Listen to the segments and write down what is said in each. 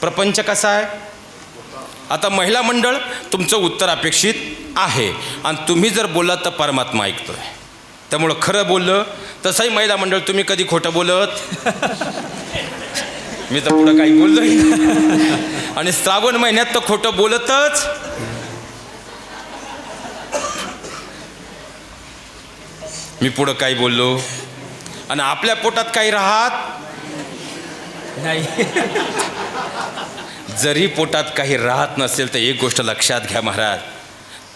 प्रपंच कसा आहे? आता महिला मंडळ तुमचं उत्तर अपेक्षित आहे. आणि तुम्ही जर बोललात तर परमात्मा ऐकतो आहे त्यामुळं खरं बोललं तसंही महिला मंडळ तुम्ही कधी खोटं बोलत? मी तर पुढं काही बोललो आणि श्रावण महिन्यात तर खोटं बोलतच. मी पुढं काही बोललो. आणि आपल्या पोटात काही राहत? नाही. जरी पोटात काही राहत नसेल तर एक गोष्ट लक्षात घ्या महाराज.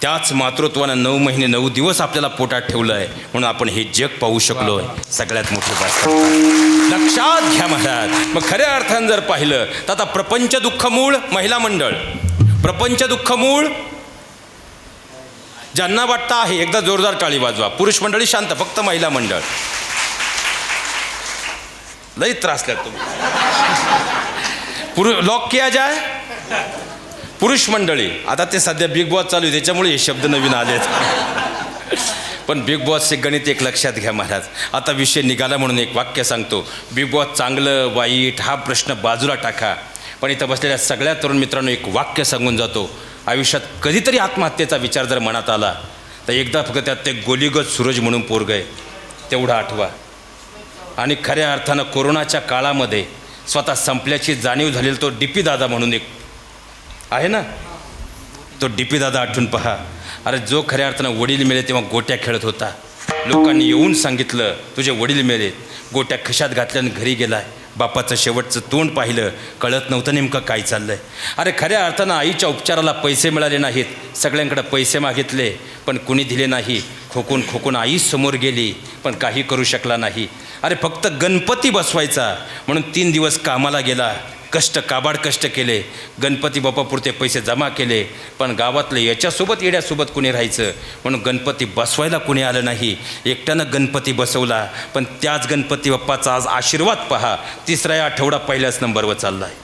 त्याच मातृत्वानं नऊ महिने नऊ दिवस आपल्याला पोटात ठेवलं आहे म्हणून आपण हे जग पाहू शकलो आहे सगळ्यात मोठी गोष्ट लक्षात घ्या महाराज. मग खऱ्या अर्थानं जर पाहिलं तर आता प्रपंच दुःख मूळ महिला मंडळ. प्रपंच दुःख मूळ ज्यांना वाटतं आहे एकदा जोरदार टाळी वाजवा. पुरुष मंडळी शांत फक्त महिला मंडळ. लई त्रास तुम्ही पुरु लॉक किया जाय पुरुष मंडळी आता ते सध्या बिग बॉस चालू आहे त्याच्यामुळे हे शब्द नवीन आलेत. पण बिग बॉसचे गणित एक लक्षात घ्या महाराज. आता विषय निघाला म्हणून एक वाक्य सांगतो. बिग बॉस चांगलं वाईट हा प्रश्न बाजूला टाका. पण इथं बसलेल्या सगळ्या तरुण मित्रांनो एक वाक्य सांगून जातो. आयुष्यात कधीतरी आत्महत्येचा विचार जर मनात आला तर एकदा फक्त त्यात ते गोलीगत सूरज म्हणून पोरग आहे. तेवढं आठवा. आणि खऱ्या अर्थानं कोरोनाच्या काळामध्ये स्वतः संपल्याची जाणीव झालेला तो डी पी दादा म्हणून एक आहे ना? तो डी पी दादा आठवून पहा. अरे जो खऱ्या अर्थानं वडील मिळे तेव्हा गोट्या खेळत होता. लोकांनी येऊन सांगितलं तुझे वडील मेले. गोट्या खिशात घातल्यानं घरी गेलाय. बापाचं शेवटचं तोंड पाहिलं. कळत नव्हतं नेमकं काय चाललंय. अरे खऱ्या अर्थानं आईच्या उपचाराला पैसे मिळाले नाहीत. सगळ्यांकडे पैसे मागितले पण कुणी दिले नाही. खोकून खोकून आई समोर गेली पण काही करू शकला नाही. अरे फक्त गणपती बसवायचा. म्हणून तीन दिवस कामाला गेला. कष्ट काबाड कष्ट केले. गणपती बाप्पापुरते पैसे जमा केले. पण गावातले याच्यासोबत येड्यासोबत कुणी राहायचं? म्हणून गणपती बसवायला कुणी आलं नाही. एकट्यानं गणपती बसवला. पण त्याच गणपती बाप्पाचा आज आशीर्वाद पहा. तिसरा या आठवडा पहिल्याच नंबरवर चालला आहे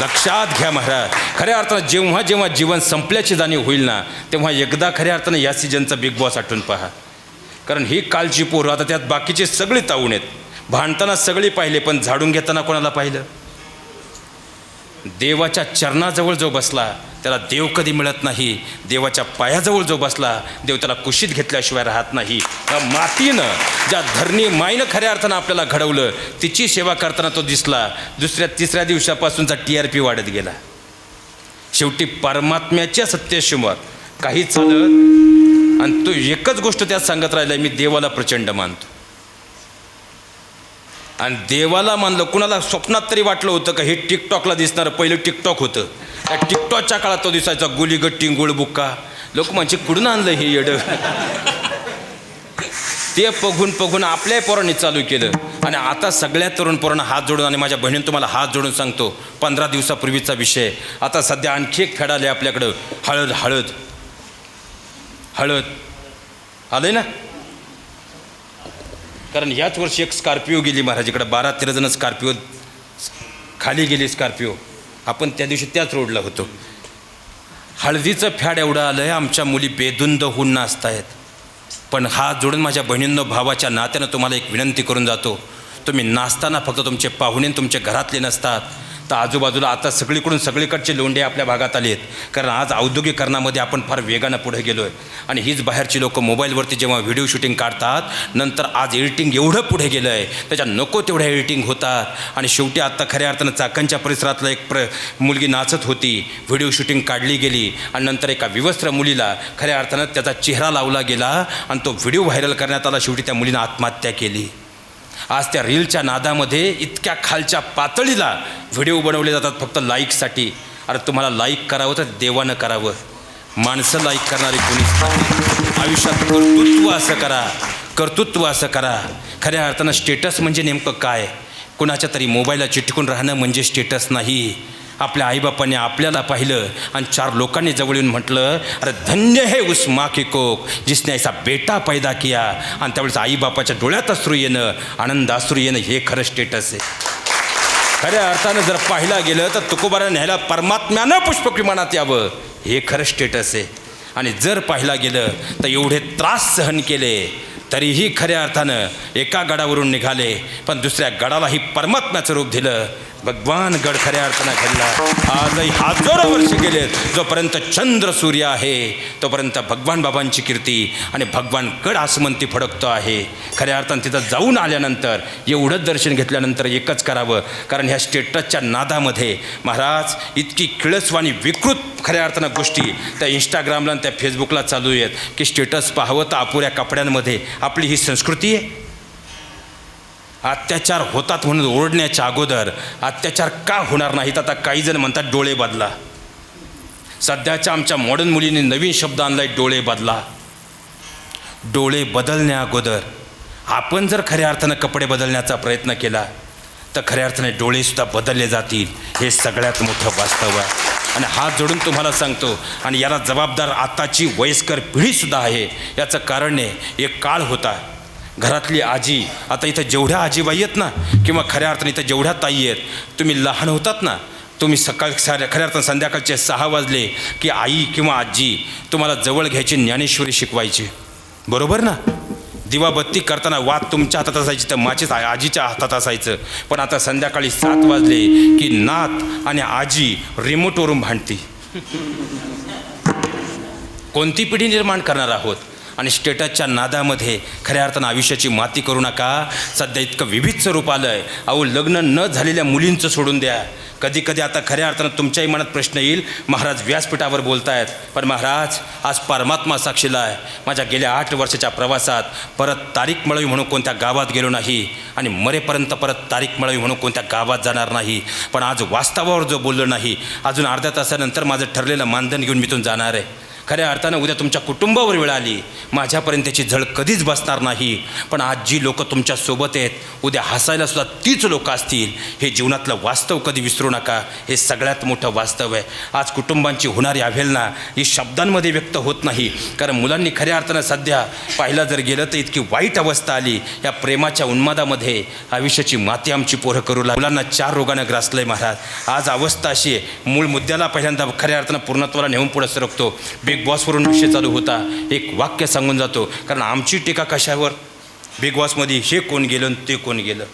लक्षात घ्या महाराज. खऱ्या अर्थानं जेव्हा जेव्हा जीवन संपल्याची जाणीव होईल ना तेव्हा एकदा खऱ्या अर्थानं या सीजनचा बिग बॉस आठवून पहा. कारण ही कालची पोरं आता त्यात बाकीचे सगळे ताऊन आहेत. भांडताना सगळी पाहिले पण झाडून घेताना कोणाला पाहिलं? देवाच्या चरणाजवळ जो बसला त्याला देव कधी मिळत नाही. देवाच्या पायाजवळ जो बसला देव त्याला कुशीत घेतल्याशिवाय राहत नाही. त्या मातीनं ज्या धरणी माईनं खऱ्या अर्थानं आपल्याला घडवलं तिची सेवा करताना तो दिसला. दुसऱ्या तिसऱ्या दिवसापासूनचा टी आर पी वाढत गेला. शेवटी परमात्म्याच्या सत्यशमोर काही चालत आणि तो एकच गोष्ट त्यात सांगत राहिला मी देवाला प्रचंड मानतो. आणि देवाला मानलं कुणाला स्वप्नात तरी वाटलं होतं का हे टिकटॉकला दिसणारं पहिलं टिकटॉक होतं. त्या टिकटॉकच्या काळात तो दिसायचा गुलीगट्टी गुळबुक्का. लोक म्हणजे कुठून आणलं हे येडं? ते बघून बघून आपल्या पोरांनी चालू केलं. आणि आता सगळ्या तरुण पोरांना हात जोडून आणि माझ्या बहिणीनं तुम्हाला हात जोडून सांगतो पंधरा दिवसापूर्वीचा विषय. आता सध्या आणखी एक फेडाले आपल्याकडं हळद हळद. हळद. आलं ना? कारण याच वर्षी एक स्कॉर्पिओ गेली महाराज इकडं बारा तेरा जण स्कॉर्पिओ खाली गेली स्कॉर्पिओ. आपण त्या दिवशी त्याच रोडला होतो. हळदीचं फॅड एवढं आलं आहे आमच्या मुली बेदुंद होऊन नाचतायत. पण हा जोडून माझ्या बहिणींनो भावाच्या नात्यानं तुम्हाला एक विनंती करून जातो. तुम्ही नाचताना फक्त तुमचे पाहुणे तुमच्या घरातले नसतात. तर आजूबाजूला आता सगळीकडून सगळीकडचे लोंढे आपल्या भागात आले आहेत. कारण आज औद्योगिकरणामध्ये आपण फार वेगानं पुढे गेलो आहे आणि हीच बाहेरची लोकं मोबाईलवरती जेव्हा व्हिडिओ शूटिंग काढतात नंतर आज एडिटिंग एवढं पुढे गेलं आहे त्याच्या नको तेवढ्या एडिटिंग होतात. आणि शेवटी आत्ता खऱ्या अर्थानं चाकणच्या परिसरातलं एक प्र मुलगी नाचत होती. व्हिडिओ शूटिंग काढली गेली. आणि नंतर एका विवस्त्र मुलीला खऱ्या अर्थानं त्याचा चेहरा लावला गेला. आणि तो व्हिडिओ व्हायरल करण्यात आला. शेवटी त्या मुलीनं आत्महत्या केली. आज त्या रीलच्या नादामध्ये इतक्या खालच्या पातळीला व्हिडिओ बनवले जातात फक्त लाईकसाठी. अरे तुम्हाला लाईक करावं तर देवानं करावं. माणसं लाईक करणारी कोणीच आयुष्यात कर्तृत्व असं करा. कर्तृत्व असं करा. खऱ्या अर्थानं स्टेटस म्हणजे नेमकं काय? कुणाच्या तरी मोबाईलला चिटकून राहणं म्हणजे स्टेटस नाही. आपल्या आईबापाने आपल्याला पाहिलं आणि चार लोकांनी जवळ येऊन म्हटलं अरे धन्य हे उस माँ की कोक जिसने ऐसा बेटा पैदा किया. आणि त्यावेळेस आईबापाच्या डोळ्यात अश्रू येणं आनंद अश्रू येणं हे खरं स्टेटस आहे. खऱ्या अर्थानं जर पाहिला गेलं तर तुकोबारा न्यायला परमात्म्यानं पुष्पविमानात यावं हे खरं स्टेटस आहे. आणि जर पाहिला गेलं तर एवढे त्रास सहन केले तरीही खऱ्या अर्थानं एका गडावरून निघाले पण दुसऱ्या गडालाही परमात्म्याचं रूप दिलं भगवान गड खऱ्या अर्थानं घडला. आजही हजारो वर्ष गेलेत. जोपर्यंत चंद्र सूर्य आहे तोपर्यंत भगवान बाबांची कीर्ती आणि भगवान गड आसमंती फडकतो आहे. खऱ्या अर्थानं तिथं जाऊन आल्यानंतर एवढंच दर्शन घेतल्यानंतर एकच करावं. कारण ह्या स्टेटसच्या नादामध्ये महाराज इतकी किळसवाणी विकृत खऱ्या अर्थानं गोष्टी त्या इंस्टाग्रामला आणि त्या फेसबुकला चालू आहेत की स्टेटस पाहावं तर अपुऱ्या कपड्यांमध्ये. आपली ही संस्कृती आहे. अत्याचार होतात म्हणून ओरडण्याच्या अगोदर अत्याचार का होणार नाहीत? आता काही जण म्हणतात डोळे बदला. सध्याच्या आमच्या मॉडर्न मुलींनी नवीन शब्द आणलाय डोळे बदला. डोळे बदलण्या अगोदर आपण जर खऱ्या अर्थानं कपडे बदलण्याचा प्रयत्न केला तर खऱ्या अर्थाने डोळेसुद्धा बदलले जातील. हे सगळ्यात मोठं वास्तव आहे. आणि हात जोडून तुम्हाला सांगतो आणि याला जबाबदार आताची वयस्कर पिढीसुद्धा आहे. याचं कारण आहे एक काळ होता. घरातली आजी आता इथं जेवढ्या आजीबाई आहेत ना किंवा खऱ्या अर्थाने इथं जेवढ्या ताई आहेत तुम्ही लहान होतात ना तुम्ही सकाळ खऱ्या अर्थानं संध्याकाळचे सहा वाजले की आई किंवा आजी तुम्हाला जवळ घ्यायची ज्ञानेश्वरी शिकवायची. बरोबर ना? दिवाबत्ती करताना वाद तुमच्या हातात असायची तर माझीच आजीच्या हातात असायचं. पण आता संध्याकाळी सात वाजले की नात आणि आजी रिमोटवरून भांडती. कोणती पिढी निर्माण करणार आहोत? आणि स्टेटसच्या नादामध्ये खऱ्या अर्थानं आयुष्याची माती करू नका. सध्या इतकं विविध स्वरूप आलं आहे अहो लग्न न झालेल्या मुलींचं सोडून द्या. कधी कधी आता खऱ्या अर्थानं तुमच्याही मनात प्रश्न येईल महाराज व्यासपीठावर बोलतायत पण महाराज आज परमात्मा साक्षीला आहे. माझ्या गेल्या आठ वर्षाच्या प्रवासात परत तारीख मळवी म्हणून कोणत्या गावात गेलो नाही आणि मरेपर्यंत परत तारीख मळवी म्हणून कोणत्या गावात जाणार नाही. पण आज वास्तवावर जो बोललो नाही अजून अर्ध्या तासानंतर माझं ठरलेलं मानधन घेऊन मी जाणार आहे. खऱ्या अर्थानं उद्या तुमच्या कुटुंबावर वेळ आली. माझ्यापर्यंत त्याची झळ कधीच बसणार नाही. पण आज जी लोकं तुमच्यासोबत आहेत उद्या हसायला सुद्धा तीच लोकं असतील. हे जीवनातलं वास्तव कधी विसरू नका. हे सगळ्यात मोठं वास्तव आहे. आज कुटुंबांची होणारी अवेलना ही शब्दांमध्ये व्यक्त होत नाही. कारण मुलांनी खऱ्या अर्थानं सध्या पाहिलं जर गेलं तर इतकी वाईट अवस्था आली. या प्रेमाच्या उन्मादामध्ये आयुष्याची माती आमची पोरं करू लागली. मुलांना चार रोगानं ग्रासलंय महाराज. आज अवस्था अशी आहे. मूळ मुद्द्याला पहिल्यांदा खऱ्या अर्थानं पूर्णत्वाला नेऊन पुढे सरकतो. बेग बिग बॉसवरून विषय चालू होता. एक वाक्य सांगून जातो. कारण आमची टीका कशावर? बिग बॉसमध्ये हे कोण गेलं आणि ते कोण गेलं?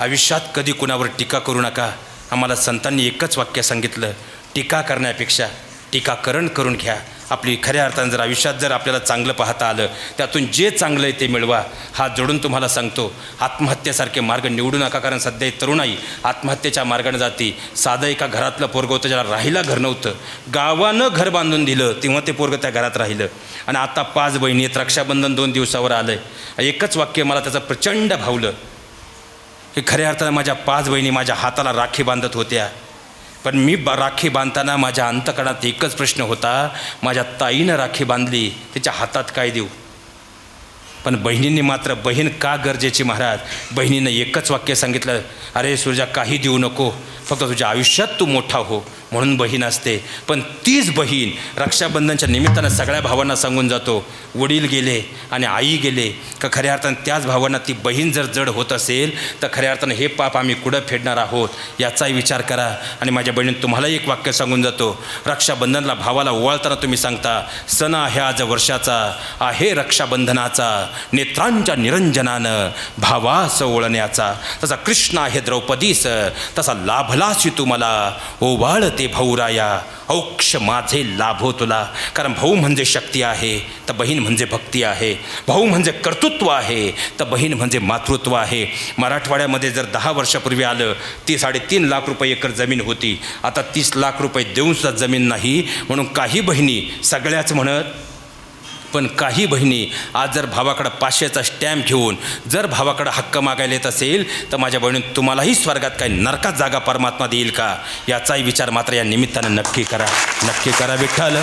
आयुष्यात कधी कुणावर टीका करू नका. आम्हाला संतांनी एकच वाक्य सांगितलं. टीका करण्यापेक्षा टीकाकरण करून घ्या. आपली खऱ्या अर्थानं जर आयुष्यात जर आपल्याला चांगलं पाहता आलं त्यातून जे चांगलं आहे ते मिळवा हा जोडून तुम्हाला सांगतो. आत्महत्येसारखे मार्ग निवडू नका कारण सध्या तरुणाई आत्महत्येच्या मार्गाने जाती. साधं एका घरातलं पोरगं होतं ज्याला राहिला घर नव्हतं. गावानं घर बांधून दिलं तेव्हा ते पोरगं त्या घरात राहिलं. आणि आता पाच बहिणी आहेत रक्षाबंधन दोन दिवसावर आलं आहे एकच वाक्य मला त्याचं प्रचंड भावलं. की खऱ्या अर्थानं माझ्या पाच बहिणी माझ्या हाताला राखी बांधत होत्या. पण मी बा राखी बांधताना माझ्या अंतकणात एकच प्रश्न होता. माझ्या ताईनं राखी बांधली तिच्या हातात काय देऊ? पण बहिणींनी मात्र बहीण का गरजेची महाराज? बहिणीनं एकच वाक्य सांगितलं अरे सुरजा काही देऊ नको फक्त तुझ्या आयुष्यात तू मोठा हो म्हणून बहीण असते. पण तीच बहीण रक्षाबंधनच्या निमित्तानं सगळ्या भावांना सांगून जातो वडील गेले आणि आई गेले का खऱ्या अर्थानं त्याच भावांना ती बहीण जर जड होत असेल तर खऱ्या अर्थानं हे पाप आम्ही कुठं फेडणार आहोत याचाही विचार करा. आणि माझ्या बहिणीनं तुम्हाला एक वाक्य सांगून जातो रक्षाबंधनला भावाला ओवाळताना तुम्ही सांगता सण आहे आज वर्षाचा आहे रक्षाबंधनाचा नेत्रांच्या निरंजनानं भावास ओळण्याचा. तसा कृष्ण आहे द्रौपदीस तसा लाभलासी तू मला. ओवाळ ते भाऊराया औक्ष माझे लाभो तुला. कारण भाऊ म्हणजे शक्ती आहे तर बहीण म्हणजे भक्ती आहे. भाऊ म्हणजे कर्तृत्व आहे तर बहीण म्हणजे मातृत्व आहे. मराठवाड्यामध्ये जर दहा वर्षापूर्वी आलं ती साडेतीन लाख रुपये एकर जमीन होती. आता तीस लाख रुपये देऊनसुद्धा जमीन नाही म्हणून काही बहिणी सगळ्याच म्हणत पण काही बहिणी आज जर भावाकडं पाचशेचा स्टॅम्प घेऊन जर भावाकडं हक्क मागायला येत असेल तर माझ्या बहिणी तुम्हालाही स्वर्गात काही नरकात जागा परमात्मा देईल का याचाही विचार मात्र या निमित्तानं नक्की करा नक्की करा विठ्ठल